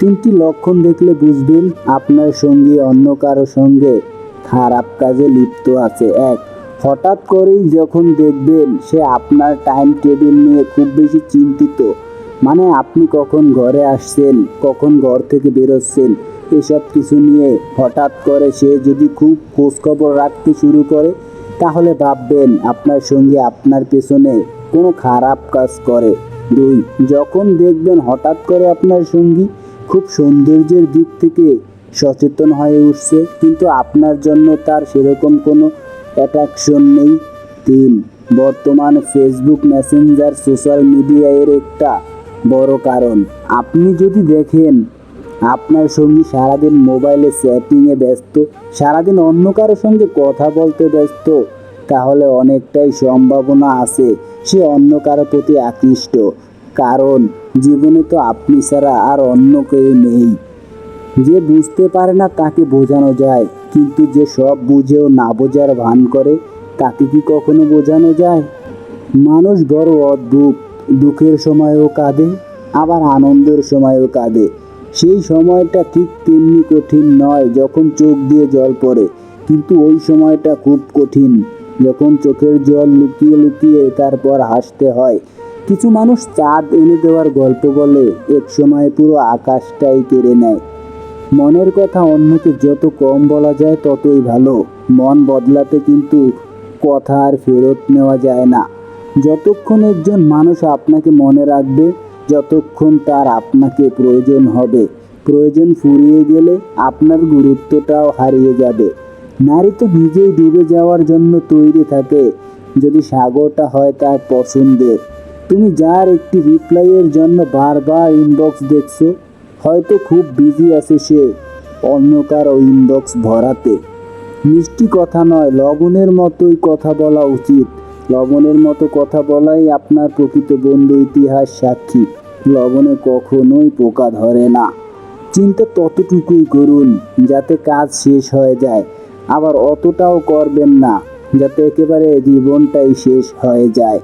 তিনটি লক্ষণ দেখলে বুঝবেন আপনার সঙ্গী অন্য কারও সঙ্গে খারাপ কাজে লিপ্ত আছে। এক, হঠাৎ করেই যখন দেখবেন সে আপনার টাইম টেবিল নিয়ে খুব বেশি চিন্তিত মানে আপনি কখন ঘরে আসছেন, কখন ঘর থেকে বেরোচ্ছেন, এসব কিছু নিয়ে হঠাৎ করে সে যদি খুব খোঁজখবর রাখতে শুরু করে, তাহলে ভাববেন আপনার সঙ্গে আপনার পেছনে কোনো খারাপ কাজ করে। দুই, যখন দেখবেন হঠাৎ করে আপনার সঙ্গী খুব সৌন্দর্যের দিক থেকে সচেতন হয়ে উঠছে, কিন্তু আপনার জন্য তার সেরকম কোনো অ্যাট্রাকশন নেই। তিন, বর্তমান ফেসবুক মেসেঞ্জার সোশ্যাল মিডিয়া এর একটা বড় কারণ। আপনি যদি দেখেন, আপনার সঙ্গী সারাদিন মোবাইলে চ্যাটিংয়ে ব্যস্ত, সারাদিন অন্য কারও সঙ্গে কথা বলতে ব্যস্ত, তাহলে অনেকটাই সম্ভাবনা আছে সে অন্য কারও প্রতি আকৃষ্ট। কারণ জীবনে তো আপনি ছাড়া আর অন্য কেউ নেই। যে বুঝতে পারে না তাকে বোঝানো যায়, কিন্তু যে সব বুঝেও না বোঝার ভান করে, তাকে কি কখনো বোঝানো যায়? মানুষ বড় অদ্ভুত, দুঃখের সময়ও কাঁদে, আবার আনন্দের সময়ও কাঁদে। সেই সময়টা ঠিক তেমনি কঠিন নয় যখন চোখ দিয়ে জল পড়ে, কিন্তু ওই সময়টা খুব কঠিন। যখন চোখের জল লুকিয়ে লুকিয়ে তারপর হাসতে হয় কিছু মানুষ চাঁদ এনে দেওয়ার গল্প বলে। এক সময় পুরো আকাশটাই কেড়ে নেয়। মনের কথা অন্যকে যত কম বলা যায় ততই ভালো। মন বদলাতে কিন্তু কথা আর ফেরত নেওয়া যায় না। যতক্ষণ একজন মানুষ আপনাকে মনে রাখবে, যতক্ষণ তার আপনাকে প্রয়োজন হবে। প্রয়োজন ফুরিয়ে গেলে আপনার গুরুত্বটাও হারিয়ে যাবে। নারী তো নিজেই ডুবে যাওয়ার জন্য তৈরি থাকে। যদি সাগরটা হয় তার পছন্দের। তুমি যার একটি রিপ্লাইয়ের জন্য বারবার ইনবক্স দেখছ, হয়তো খুব বিজি আছে সে অন্য কারও ইনবক্স ভরাতে। মিষ্টি কথা নয়, লবণের মতোই কথা বলা উচিত। লবণের মতো কথা বলাই আপনার প্রকৃত বন্ধু ইতিহাস সাক্ষী। লবণে কখনোই পোকা ধরে না। চিন্তা ততটুকুই করুন, যাতে কাজ শেষ হয়ে যায়। আবার অতটাও করবেন না, যাতে একেবারে জীবনটাই শেষ হয়ে যায়।